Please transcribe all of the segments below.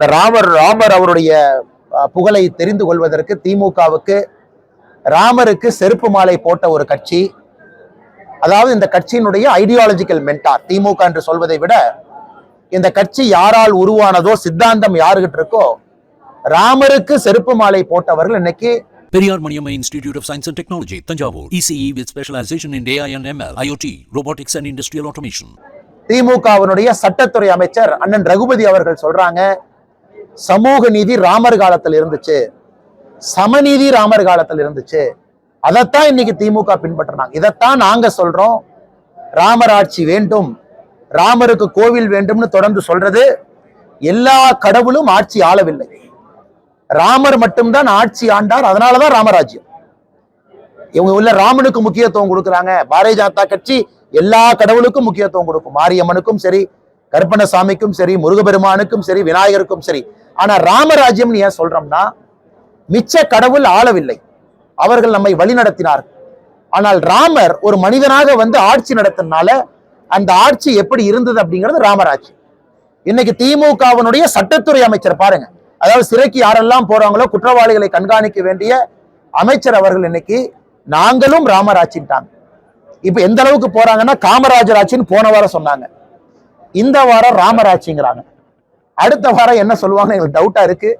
இந்த ராமர் ராமர் அவருடைய புகழை தெரிந்து கொள்வதற்கு திமுகவுக்கு ராமருக்கு செருப்பு மாலை போட்ட ஒரு கட்சி அதாவது இந்த கட்சியினுடைய ஐடியாலஜிக்கல் மென்டார் திமுக என்று சொல்வதை விட இந்த கட்சி யாரால் உருவானதோ சித்தாந்தம் யாருகிட்ட இருக்கோ ராமருக்கு செருப்பு மாலை போட்டவர்கள் இன்னைக்கு Periyar Maniamma Institute of Science and Technology, Tanjavur. ECE with specialization in AI and ML, IoT, robotics and industrial automation. திமுகவினுடைய சட்டத்துறை அமைச்சர் அண்ணன் ரகுபதி அவர்கள் சொல்றாங்க சமூக நீதி ராமர் காலத்தில் இருந்துச்சு. சமநீதி ராமர் காலத்தில் இருந்துச்சு. அதைத்தான் இன்னைக்கு திமுக பின்பற்றினாங்க இதைத்தான் நாங்க சொல்றோம். ராமர் ஆட்சி வேண்டும். ராமருக்கு கோவில் வேண்டும்னு தொடர்ந்து சொல்றது எல்லா கடவுளும் ஆட்சி ஆளவில்லை. ராமர் மட்டும்தான் ஆட்சி ஆண்டார். அதனாலதான் ராமராஜ்யம். இவங்க உள்ள ராமனுக்கு முக்கியத்துவம் கொடுக்குறாங்க. பாரதிய ஜனதா கட்சி எல்லா கடவுளுக்கும் முக்கியத்துவம் கொடுக்கும். மாரியம்மனுக்கும் சரி கருப்பணசாமிக்கும் சரி முருகபெருமானுக்கும் சரி விநாயகருக்கும் சரி. ஆனா ராமராஜ்யம்னு ஏன் சொல்றோம்னா மிச்ச கடவுள் ஆளவில்லை. அவர்கள் நம்மை வழிநடத்தினார் ஆனால் ராமர் ஒரு மனிதனாக வந்து ஆட்சி நடத்தினால அந்த ஆட்சி எப்படி இருந்தது அப்படிங்கிறது ராமராட்சி இன்னைக்கு திமுகவினுடைய சட்டத்துறை அமைச்சர் பாருங்க. அதாவது சிறைக்கு யாரெல்லாம் போறாங்களோ குற்றவாளிகளை கண்காணிக்க வேண்டிய அமைச்சர் அவர்கள் இன்னைக்கு நாங்களும் ராமராஜின்ட்டாங்க இப்ப எந்த அளவுக்கு போறாங்கன்னா காமராஜர் ஆட்சின்னு போன வாரம் சொன்னாங்க. இந்த வாரம் ராமர் அடுத்த வாரம் என்ன சொல்லுவாங்க எங்களுக்கு டவுட்டா இருக்கு.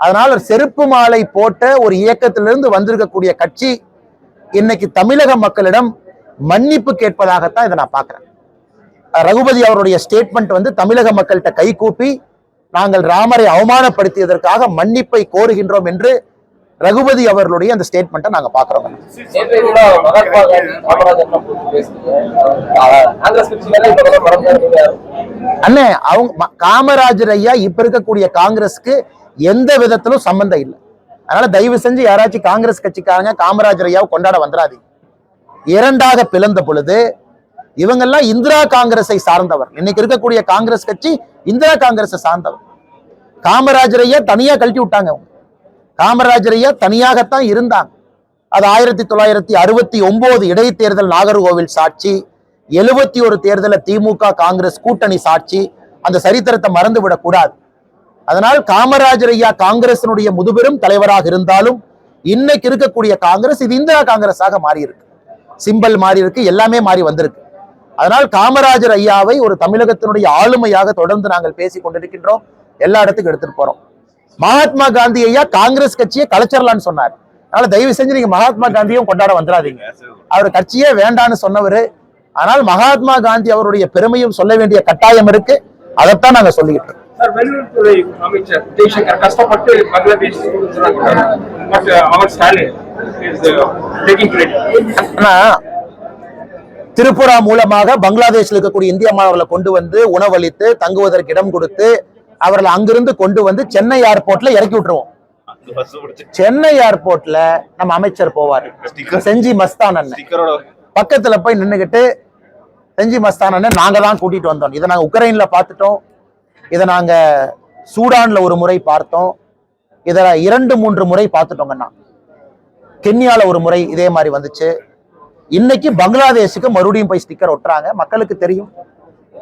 அதனால செருப்பு மாலை போட்ட ஒரு இயக்கத்திலிருந்து வந்திருக்கக்கூடிய கட்சி இன்னைக்கு தமிழக மக்களிடம் மன்னிப்பு கேட்பதாகத்தான் இதை நான் பார்க்கிறேன். ரகுபதி அவருடைய ஸ்டேட்மெண்ட் வந்து தமிழக மக்கள்கிட்ட கை கூப்பி நாங்கள் ராமரை அவமானப்படுத்தியதற்காக மன்னிப்பை கோருகின்றோம் என்று ரகுபதி அவர்களுடைய அந்த ஸ்டேட்மெண்ட்டை நாங்க பாக்குறோம் காங்கிரஸ் கட்சியில அண்ணே அவங்க காமராஜர் ஐயா இப்ப இருக்கக்கூடிய காங்கிரஸ்க்கு எந்த விதத்திலும் சம்பந்தம் இல்லை. அதனால தயவு செஞ்சு யாராச்சும் காங்கிரஸ் கட்சிக்காரங்க காமராஜர் ஐயாவை கொண்டாட வந்துடாதீங்க. இரண்டாக பிளந்த பொழுது இவங்கெல்லாம் இந்திரா காங்கிரஸை சார்ந்தவர். இன்னைக்கு இருக்கக்கூடிய காங்கிரஸ் கட்சி இந்திரா காங்கிரஸை சார்ந்தவர். காமராஜர் ஐயா தனியா கழட்டி விட்டாங்க அவங்க. காமராஜர் ஐயா தனியாகத்தான் இருந்தாங்க. அது ஆயிரத்தி தொள்ளாயிரத்தி அறுபத்தி ஒன்பது இடைத்தேர்தல் நாகர்கோவில் சாட்சி எழுபத்தி ஒரு தேர்தல திமுக காங்கிரஸ் கூட்டணி சாட்சி அந்த சரித்திரத்தை மறந்து விடக்கூடாது அதனால் காமராஜர் ஐயா காங்கிரசினுடைய முதுபெரும் தலைவராக இருந்தாலும் இன்னைக்கு இருக்கக்கூடிய காங்கிரஸ் இது இந்திரா காங்கிரஸாக மாறி இருக்கு சிம்பல் மாறி இருக்கு எல்லாமே மாறி வந்திருக்கு. அதனால் காமராஜர் ஐயாவை ஒரு தமிழகத்தினுடைய ஆளுமையாக தொடர்ந்து நாங்கள் பேசிக் கொண்டிருக்கின்றோம். எல்லா இடத்துக்கும் எடுத்துட்டு போறோம். மகாத்மா காந்தி ஐயா காங்கிரஸ் கட்சியை கலைச்சிடலான்னு சொன்னார். அதனால தயவு செஞ்சு நீங்க மகாத்மா காந்தியும் கொண்டாட வந்துடாதீங்க. அவர் கட்சியே வேண்டான்னு சொன்னவரு ஆனால் மகாத்மா காந்தி அவருடைய பெருமையும் சொல்ல வேண்டிய கட்டாயம் இருக்கு. அதைத்தான் நாங்க சொல்லிக்கிட்டு இருக்கோம். சார் வெளியுறவுத்துறை அமைச்சர் ஜெய்சங்கர் கஷ்டப்பட்டு பங்களாதேஷ் பட் அவர் ஸ்டாலின் இஸ் டேக்கிங் கிரெடிட் ஆனா திரிபுரா மூலமாக பங்களாதேஷ்ல இருக்கக்கூடிய இந்திய மாணவர்களை கொண்டு வந்து உணவளித்து தங்குவதற்கு இடம் கொடுத்து அவர்களை அங்கிருந்து கொண்டு வந்து சென்னை ஏர்போர்ட்ல இறக்கி விட்டுருவோம். சென்னை ஏர்போர்ட்ல நம்ம அமைச்சர் போவார். செஞ்சி மஸ்தான் அண்ணன். பக்கத்துல போய் நின்றுக்கிட்டு செஞ்சி மஸ்தானன்னு நாங்கள் நாங்க தான் கூட்டிட்டு வந்தோம். இதை நாங்க உக்ரைன்ல பார்த்துட்டோம். இதை நாங்க சூடான்ல ஒரு முறை பார்த்தோம். இதை இரண்டு மூன்று முறை பார்த்துட்டோங்கண்ணா கென்யாவில் ஒரு முறை இதே மாதிரி வந்துச்சு. இன்னைக்கு பங்களாதேஷுக்கு மறுபடியும் போய் ஸ்டிக்கர் ஒட்டுறாங்க. மக்களுக்கு தெரியும்.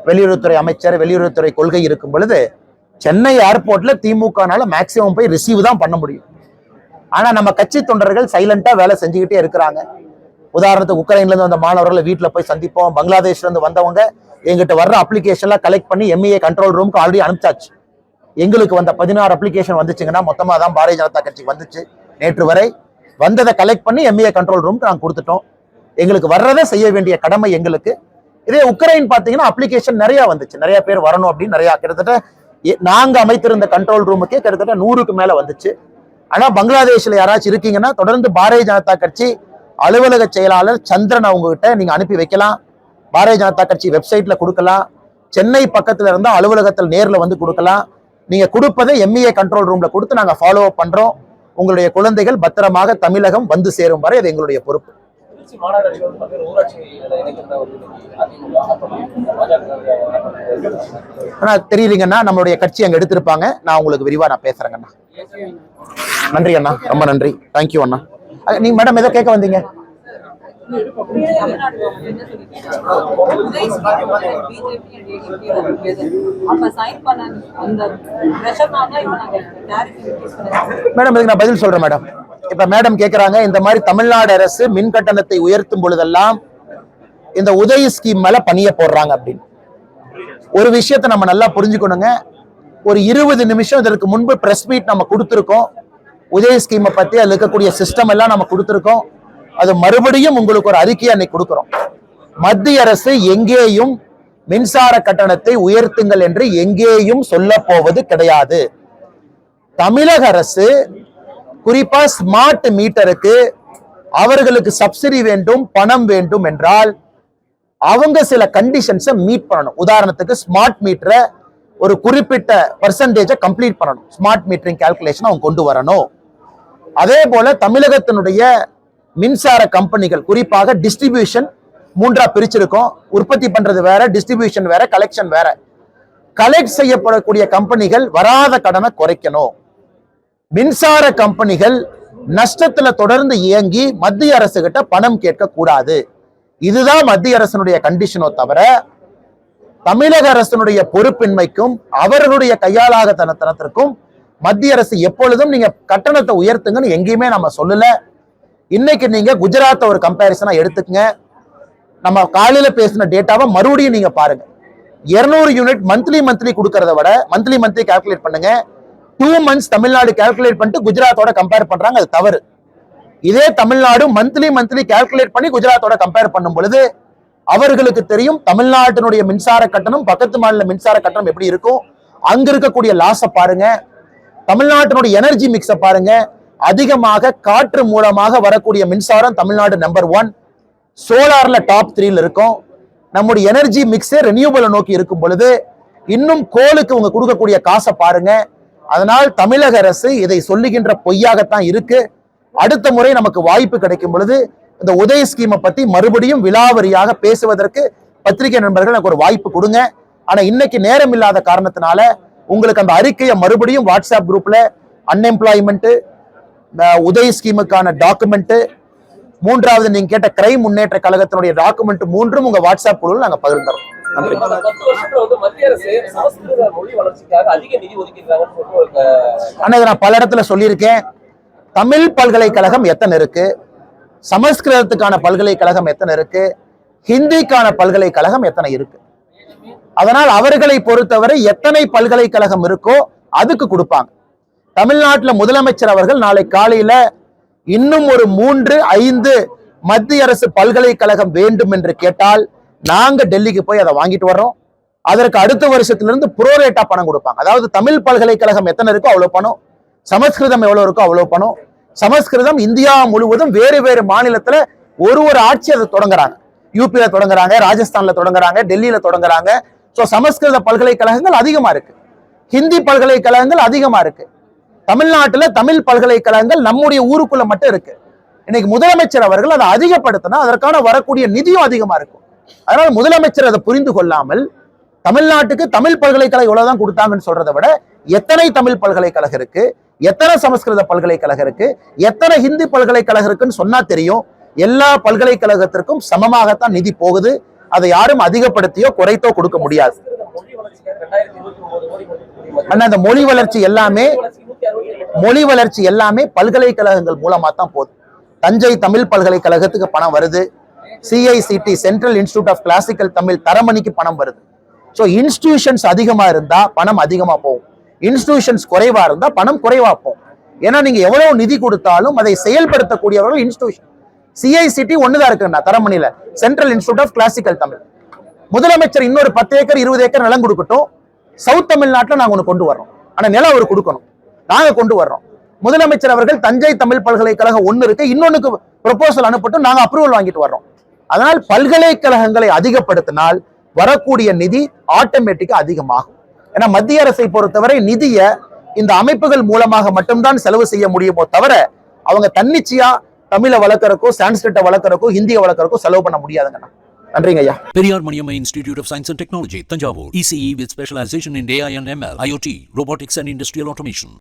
வெளியுறவுத்துறை அமைச்சர் வெளியுறவுத்துறை கொள்கை இருக்கும் பொழுது சென்னை ஏர்போர்ட்ல திமுகனால மேக்சிமம் போய் ரிசீவ் தான் பண்ண முடியும். ஆனா நம்ம கட்சி தொண்டர்கள் சைலண்டா வேலை செஞ்சுக்கிட்டே இருக்கிறாங்க. உதாரணத்துக்கு உக்ரைன்லேருந்து வந்த மாணவர்களை வீட்டில் போய் சந்திப்போம். பங்களாதேஷ்லேருந்து வந்தவங்க எங்கிட்ட வர்ற அப்ளிகேஷன்லாம் கலெக்ட் பண்ணி எம்ஏ கண்ட்ரோல் ரூமுக்கு ஆல்ரெடி அனுப்பிச்சாச்சு. எங்களுக்கு வந்த பதினாறு அப்ளிகேஷன் வந்துச்சுங்கன்னா மொத்தமாக தான் பாரதிய ஜனதா கட்சிக்கு வந்துச்சு. நேற்று வரை வந்ததை கலெக்ட் பண்ணி எம்ஏ கண்ட்ரோல் ரூமுக்கு நாங்கள் கொடுத்துட்டோம். எங்களுக்கு வர்றதை செய்ய வேண்டிய கடமை எங்களுக்கு. இதே உக்ரைன் பார்த்தீங்கன்னா அப்ளிகேஷன் நிறையா வந்துச்சு. நிறைய பேர் வரணும் அப்படின்னு நிறையா கிட்டத்தட்ட நாங்கள் அமைத்திருந்த கண்ட்ரோல் ரூமுக்கே கிட்டத்தட்ட நூறுக்கு மேலே வந்துச்சு. ஆனால் பங்களாதேஷில் யாராச்சும் இருக்கீங்கன்னா தொடர்ந்து பாரதிய ஜனதா கட்சி அலுவலக செயலாளர் சந்திரன் அவங்க கிட்ட நீங்க அனுப்பி வைக்கலாம். பாரதிய ஜனதா கட்சி வெப்சைட்ல கொடுக்கலாம். சென்னை பக்கத்துல இருந்தா அலுவலகத்தில் நேர்ல வந்து கொடுக்கலாம். நீங்க கொடுப்பதை எம்இஏ கண்ட்ரோல் ரூம்ல கொடுத்து நாங்க ஃபாலோ அப் பண்றோம். உங்களுடைய குழந்தைகள் பத்திரமாக தமிழகம் வந்து சேரும் வரை அது எங்களுடைய பொறுப்பு. ஆனா தெரியலீங்கன்னா நம்மளுடைய கட்சி அங்க எடுத்திருப்பாங்க. நான் உங்களுக்கு விரிவா நான் பேசுறேங்கண்ணா. நன்றி அண்ணா ரொம்ப நன்றி. தேங்க்யூ அண்ணா. நீங்க மேடம் எதோ கேட்க வந்தீங்க. மேடம் இதுக்கு நான் பதில் சொல்றேன் மேடம் இப்ப மேடம் கேக்குறாங்க இந்த மாதிரி தமிழ்நாடு அரசு மின் கட்டணத்தை உயர்த்தும் பொழுதெல்லாம் இந்த உதய ஸ்கீம் மேல பணிய போடுறாங்க அப்படின்னு. ஒரு விஷயத்தை நம்ம நல்லா புரிஞ்சுக்கணுங்க. ஒரு இருபது நிமிஷம் இதற்கு முன்பு பிரஸ் மீட் நம்ம கொடுத்துருக்கோம். உதய ஸ்கீமை பற்றி அதில் இருக்கக்கூடிய சிஸ்டம் எல்லாம் நம்ம கொடுத்துருக்கோம். அது மறுபடியும் உங்களுக்கு ஒரு அறிக்கையை அன்னைக்கு கொடுக்குறோம். மத்திய அரசு எங்கேயும் மின்சார கட்டணத்தை உயர்த்துங்கள் என்று எங்கேயும் சொல்ல போவது கிடையாது. தமிழக அரசு குறிப்பா ஸ்மார்ட் மீட்டருக்கு அவர்களுக்கு சப்சிடி வேண்டும் பணம் வேண்டும் என்றால் அவங்க சில கண்டிஷன்ஸை மீட் பண்ணணும். உதாரணத்துக்கு ஸ்மார்ட் மீட்டரை ஒரு குறிப்பிட்ட பர்சன்டேஜை கம்ப்ளீட் பண்ணணும். ஸ்மார்ட் மீட்டரிங் கால்குலேஷன் அவங்க கொண்டு வரணும். அதே போல தமிழகத்தினுடைய மின்சார கம்பெனிகள் குறிப்பாக டிஸ்ட்ரிபியூஷன் மூன்றா பிரிச்சிருக்கோம். உற்பத்தி பண்றது வேற டிஸ்ட்ரிபியூஷன் வேற கலெக்ஷன் வேற. கலெக்ட் செய்யப்படக்கூடிய கம்பெனிகள் வராத கடனை குறைக்கணும். மின்சார கம்பெனிகள் நஷ்டத்துல தொடர்ந்து இயங்கி மத்திய அரசு கிட்ட பணம் கேட்க கூடாது இதுதான் மத்திய அரசனுடைய கண்டிஷனோ தவிர தமிழக அரசனுடைய பொறுப்பின்மைக்கும் அவர்களுடைய கையாளாகத்தனத்தினத்திற்கும் மத்திய அரசு எப்பொழுதும் நீங்க கட்டணத்தை உயர்த்துங்கன்னு எங்கேயுமே நம்ம சொல்லல. இன்னைக்கு நீங்க குஜராத்தை ஒரு கம்பேரிசனா எடுத்துக்கங்க. நம்ம காலையில பேசின டேட்டாவை மறுபடியும் நீங்க பாருங்க. 200 யூனிட் மந்த்லி மந்த்லி கொடுக்கறத விட மந்த்லி மந்த்லி கால்குலேட் பண்ணுங்க. டூ மந்த்ஸ் தமிழ்நாடு கால்குலேட் பண்ணிட்டு குஜராத்தோட கம்பேர் பண்றாங்க அது தவறு. இதே தமிழ்நாடு மந்த்லி மந்த்லி கால்குலேட் பண்ணி குஜராத்தோட கம்பேர் பண்ணும் பொழுது அவர்களுக்கு தெரியும் தமிழ்நாட்டினுடைய மின்சார கட்டணம் பக்கத்து மாநில மின்சார கட்டணம் எப்படி இருக்கும்? அங்க இருக்கக்கூடிய லாஸை பாருங்க. தமிழ்நாட்டினுடைய எனர்ஜி மிக்ஸை பாருங்க. அதிகமாக காற்று மூலமாக வரக்கூடிய மின்சாரம் தமிழ்நாடு நம்பர் ஒன் சோலார்ல டாப் த்ரீல இருக்கும். நம்முடைய எனர்ஜி மிக்ஸே ரெனியூபிளை நோக்கி இருக்கும் பொழுது இன்னும் கோலுக்கு உங்க கொடுக்கக்கூடிய காசை பாருங்க. அதனால் தமிழக அரசு இதை சொல்லுகின்ற பொய்யாகத்தான் இருக்கு. அடுத்த முறை நமக்கு வாய்ப்பு கிடைக்கும் பொழுது இந்த உதய ஸ்கீமை பத்தி மறுபடியும் விலாவரியாக பேசுவதற்கு பத்திரிகை நண்பர்கள் எனக்கு ஒரு வாய்ப்பு கொடுங்க. ஆனா இன்னைக்கு நேரம் இல்லாத காரணத்தினால உங்களுக்கு அந்த அறிக்கையை மறுபடியும் வாட்ஸ்அப் குரூப்ல அன்எம்ப்ளாய்மெண்ட் உதய் ஸ்கீமுக்கான டாக்குமெண்ட் மூன்றாவது நீங்க கேட்ட கிரைம் முன்னேற்ற கழகத்தினுடைய டாக்குமெண்ட் மூன்றும் உங்க வாட்ஸ்அப் குழுவில் நாங்க பகிர்ந்துறோம். ஆனா இதை நான் பல இடத்துல சொல்லியிருக்கேன். தமிழ் பல்கலைக்கழகம் எத்தனை இருக்கு? சமஸ்கிருதத்துக்கான பல்கலைக்கழகம் எத்தனை இருக்கு? ஹிந்திக்கான பல்கலைக்கழகம் எத்தனை இருக்கு? அதனால் அவர்களை பொறுத்தவரை எத்தனை பல்கலைக்கழகம் இருக்கோ அதுக்கு கொடுப்பாங்க. தமிழ்நாட்டில் முதலமைச்சர் அவர்கள் நாளை காலையில இன்னும் ஒரு மூன்று ஐந்து மத்திய அரசு பல்கலைக்கழகம் வேண்டும் என்று கேட்டால் நாங்க டெல்லிக்கு போய் அதை வாங்கிட்டு வர்றோம். அதற்கு அடுத்த வருஷத்திலிருந்து புரோரேட்டா பணம் கொடுப்பாங்க. அதாவது தமிழ் பல்கலைக்கழகம் எத்தனை இருக்கோ அவ்வளவு பணம் சமஸ்கிருதம் எவ்வளவு இருக்கோ அவ்வளவு பணம் சமஸ்கிருதம் இந்தியா முழுவதும் வேறு வேறு மாநிலத்துல ஒரு ஒரு ஆட்சி அதை தொடங்குறாங்க. யூபியில தொடங்குறாங்க ராஜஸ்தான்ல தொடங்குறாங்க டெல்லியில தொடங்குறாங்க ஸோ சமஸ்கிருத பல்கலைக்கழகங்கள் அதிகமாக இருக்கு. ஹிந்தி பல்கலைக்கழகங்கள் அதிகமாக இருக்கு. தமிழ்நாட்டில் தமிழ் பல்கலைக்கழகங்கள் நம்முடைய ஊருக்குள்ள மட்டும் இருக்கு. இன்னைக்கு முதலமைச்சர் அவர்கள் அதை அதிகப்படுத்தினா அதற்கான வரக்கூடிய நிதியும் அதிகமாக இருக்கும். அதனால முதலமைச்சர் அதை புரிந்து கொள்ளாமல் தமிழ்நாட்டுக்கு தமிழ் பல்கலைக்கழகம் இவ்வளவுதான் கொடுத்தாங்கன்னு சொல்றதை விட எத்தனை தமிழ் பல்கலைக்கழகம் இருக்கு? எத்தனை சமஸ்கிருத பல்கலைக்கழகம் இருக்கு? எத்தனை ஹிந்தி பல்கலைக்கழகம் இருக்குன்னு சொன்னா தெரியும். எல்லா பல்கலைக்கழகத்திற்கும் சமமாகத்தான் நிதி போகுது. அதை யாரும் அதிகப்படுத்தியோ குறைத்தோ கொடுக்க முடியாது. மொழி ஆனா அந்த மொழி வளர்ச்சி எல்லாமே மொழி வளர்ச்சி எல்லாமே பல்கலைக்கழகங்கள் மூலமா தான் போகுது. தஞ்சை தமிழ் பல்கலைக்கழகத்துக்கு பணம் வருது. CICT central institute of classical Tamil தரமணிக்கு பணம் வருது. ஸோ இன்ஸ்டிடியூஷன்ஸ் அதிகமா இருந்தா பணம் அதிகமா போகும். இன்ஸ்டிடியூஷன்ஸ் குறைவா இருந்தா பணம் குறைவா போகும். ஏன்னா நீங்க எவ்வளவு நிதி கொடுத்தாலும் அதை செயல்படுத்தக்கூடியவர்கள் இன்ஸ்டிடியூஷன் சிஐசிடி ஒண்ணுதான் இருக்குண்ணா தரமணியில. Central institute of classical Tamil முதலமைச்சர் இன்னொரு பத்து ஏக்கர் இருபது ஏக்கர் நிலம் கொடுக்கட்டும். சவுத் தமிழ்நாட்டில் நாங்கள் ஒன்று கொண்டு வர்றோம். ஆனால் நிலம் அவர் கொடுக்கணும். நாங்கள் கொண்டு வர்றோம். முதலமைச்சர் அவர்கள் தஞ்சை தமிழ் பல்கலைக்கழகம் ஒன்று இருக்கு. இன்னொன்னுக்கு ப்ரொபோசல் அனுப்பட்டும் நாங்கள் அப்ரூவல் வாங்கிட்டு வர்றோம். அதனால் பல்கலைக்கழகங்களை அதிகப்படுத்தினால் வரக்கூடிய நிதி ஆட்டோமேட்டிக்கா அதிகமாகும். ஏன்னா மத்திய அரசை பொறுத்தவரை நிதியை இந்த அமைப்புகள் மூலமாக மட்டும்தான் செலவு செய்ய முடியுமோ தவிர அவங்க தன்னிச்சையா தமிழை வளர்க்கறக்கோ சான்ஸ்கிரிட்டை வளர்க்கறக்கோ ஹிந்தியை வளர்க்கறக்கோ செலவு பண்ண முடியாதுங்கண்ணா நன்றிங்க ஐயா Periyar Maniam institute of science and technology Thanjavur ECE with specialisation in AI ML IOT robotics and industrial automation